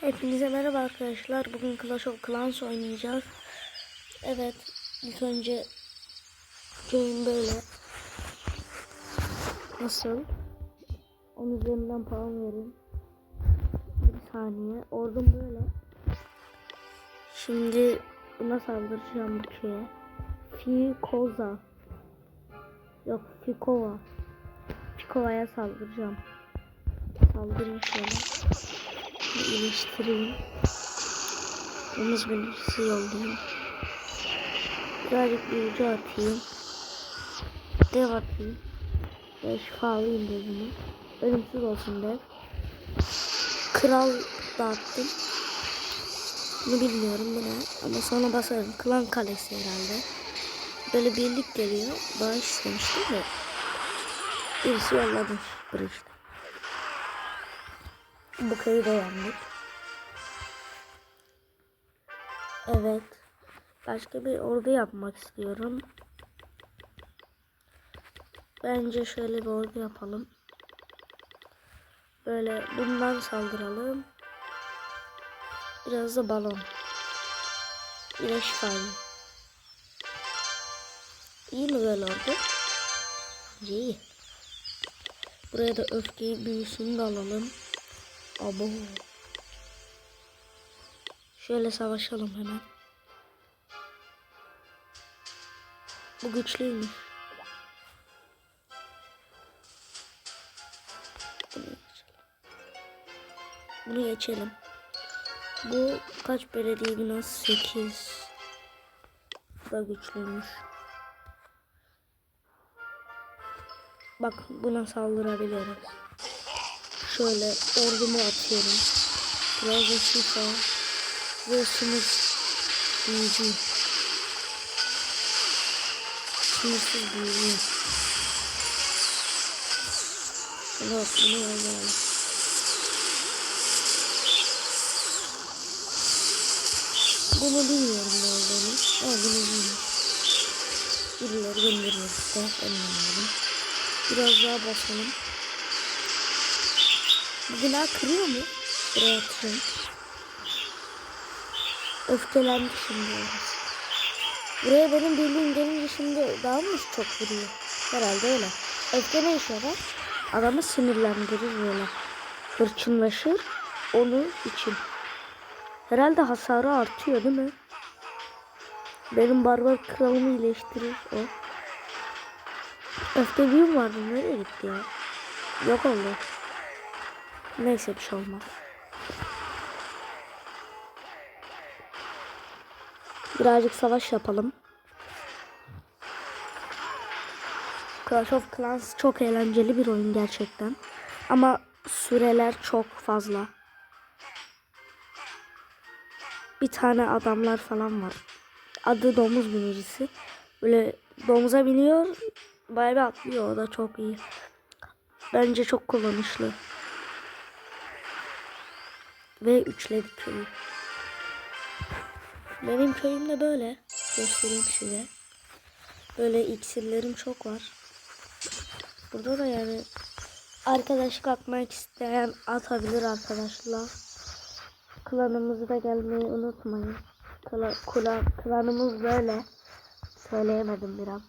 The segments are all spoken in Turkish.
Hepinize merhaba arkadaşlar. Bugün Clash of Clans oynayacağız. Evet, ilk önce köyün böyle. Nasıl? Onun üzerinden puan vereyim. Bir saniye. Ordum böyle. Şimdi buna saldıracağım bu köye. Fikoza. Yok, Fikova. Fikova'ya saldıracağım. Saldırayım şöyle. İyileştireyim. Omuz belirtisi yollayayım. Birazcık büyücü atayım. Dev atayım. Ve şifalıyım devimi. Ölümsüz olsun dev. Kral dağıttım. Bunu bilmiyorum bu ne. Ama sonra basarım. Klan kalesi herhalde. Böyle birlik geliyor. Bağış istemiştim de. Birisi yollamış. Bridge'de. Bu köyü de yandık. Evet. Başka bir ordu yapmak istiyorum. Bence şöyle bir ordu yapalım. Böyle bundan saldıralım. Biraz da balon. Bir de. İyi mi böyle ordu? İyi. Buraya da öfkeyi büyüsünü de alalım. Abo. Şöyle savaşalım hemen. Bu güçlüymüş. Bunu geçelim. Bu kaç belediye binası? 8. Bu da güçlüymüş. Bak buna saldırabiliyoruz. Şöyle ordumu atıyorum. Biraz da şifa. Sınır büyücü. Sınırsız büyücü. Bak bunu alalım. Bunu bilmiyorum ne olduğunu. Ama bunu bilmiyorum. Birileri gönderiyor. Ben anlamadım. Biraz daha basalım. Bu bina kırıyor mu? Buraya atacağım. Öfkelendi şimdi. Buraya benim birliğim gelince şimdi daha mı çok vuruyor? Herhalde öyle. Öfke ne işe yarar? Adamı sinirlendirir böyle. Hırçınlaşır. Onun için. Herhalde hasarı artıyor değil mi? Benim barbar kralımı iyileştirir o. Öfke büyüm vardı. Nereye gitti ya? Yok oldu. Neyse bir şey olmaz. Birazcık savaş yapalım. Clash of Clans çok eğlenceli bir oyun gerçekten. Ama süreler çok fazla. Bir tane adamlar falan var. Adı domuz binicisi. Böyle domuza biniyor. Bayağı bir atlıyor. O da çok iyi. Bence çok kullanışlı. Ve üçledik köyü. Benim köyüm de böyle. Göstereyim size. Böyle iksirlerim çok var. Burada da yani arkadaşlık atmak isteyen atabilir arkadaşlar. Klanımıza da gelmeyi unutmayın. Kla, kla, klanımız böyle. Söyleyemedim biraz.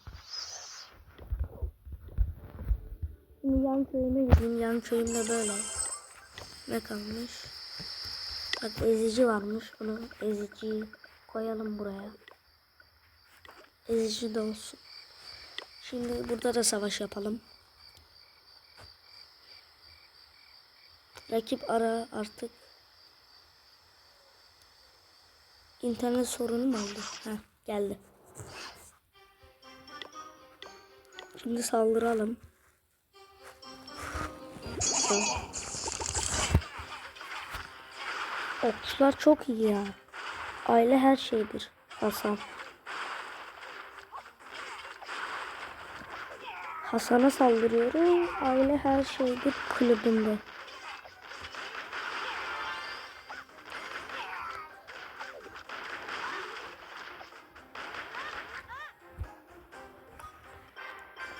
Şimdi yan köyüme gideyim. Yan köyümde böyle. Ne kalmış? Bak ezici varmış. Bunu eziciyi koyalım buraya. Ezici de olsun. Şimdi burada da savaş yapalım. Rakip ara artık. İnternet sorunu mu oldu? Heh, geldi. Şimdi saldıralım. Okçular çok iyi ya. Aile her şeydir. Hasan. Hasan'a saldırıyorum. Aile her şeydir kulübünde.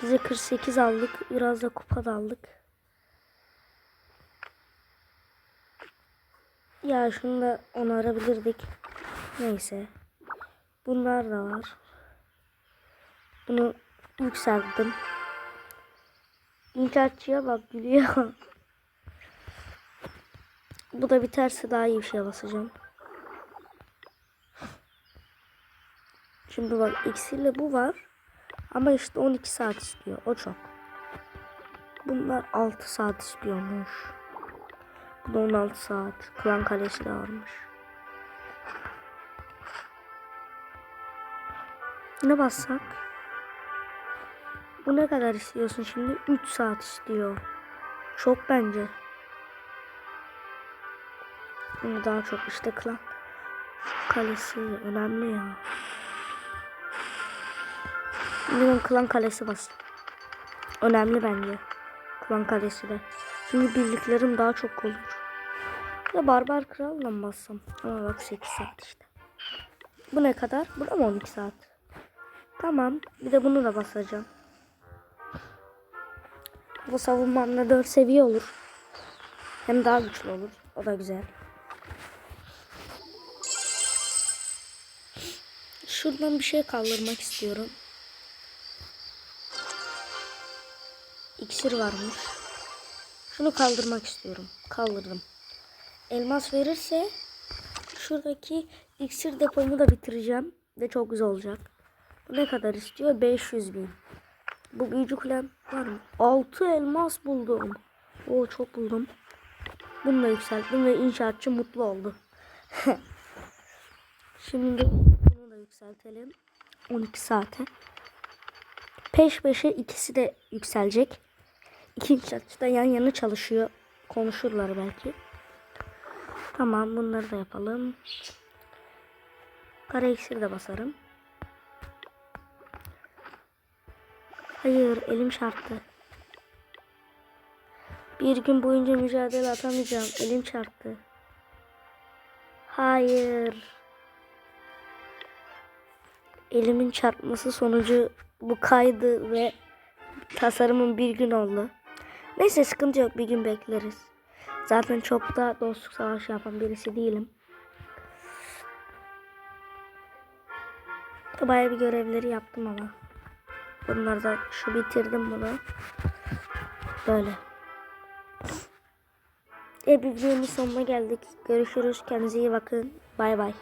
Bize 48 aldık. Biraz da kupa da aldık. Ya şunu da onarabilirdik. Neyse. Bunlar da var. Bunu yükselttim. İnşaatçıya bak gülüyor. Bu da biterse daha iyi bir şey basacağım. Şimdi bak iksirle bu var. Ama işte 12 saat istiyor. O çok. Bunlar 6 saat istiyormuş. Bu da 16 saat. Klan kalesi de varmış. Ne bassak? Bu ne kadar istiyorsun şimdi? 3 saat istiyor. Çok bence. Bunu daha çok işte klan kalesi önemli ya. Benim klan kalesi bas. Önemli bence. Klan kalesi de. Çünkü birliklerim daha çok olur. Ya barbar kralla mı bassam? Ama bak 8 saat işte. Bu ne kadar? Bu da mı 12 saat? Tamam. Bir de bunu da basacağım. Bu savunmamda 4 seviye olur. Hem daha güçlü olur. O da güzel. Şuradan bir şey kaldırmak istiyorum. İksir varmış. Şunu kaldırmak istiyorum. Kaldırdım. Elmas verirse şuradaki iksir depomu da bitireceğim. Ve çok güzel olacak. Ne kadar istiyor? 500 bin. Bu büyücü kulem var mı? 6 elmas buldum. Oo çok buldum. Bunu da yükselttim ve inşaatçı mutlu oldu. Şimdi bunu da yükseltelim. 12 saate. Peş peşe ikisi de yükselecek. İki inşaatçı da yan yana çalışıyor. Konuşurlar belki. Tamam bunları da yapalım. Kara iksir de basarım. Hayır elim çarptı. Bir gün boyunca mücadele atamayacağım. Elim çarptı. Hayır. Elimin çarpması sonucu bu kaydı ve tasarımın bir gün oldu. Neyse sıkıntı yok bir gün bekleriz. Zaten çok da dostluk savaşı yapan birisi değilim. Bayağı bir görevleri yaptım ama. Bunları da şu bitirdim bunu. Böyle. E videonun sonuna geldik. Görüşürüz. Kendinize iyi bakın. Bay bay.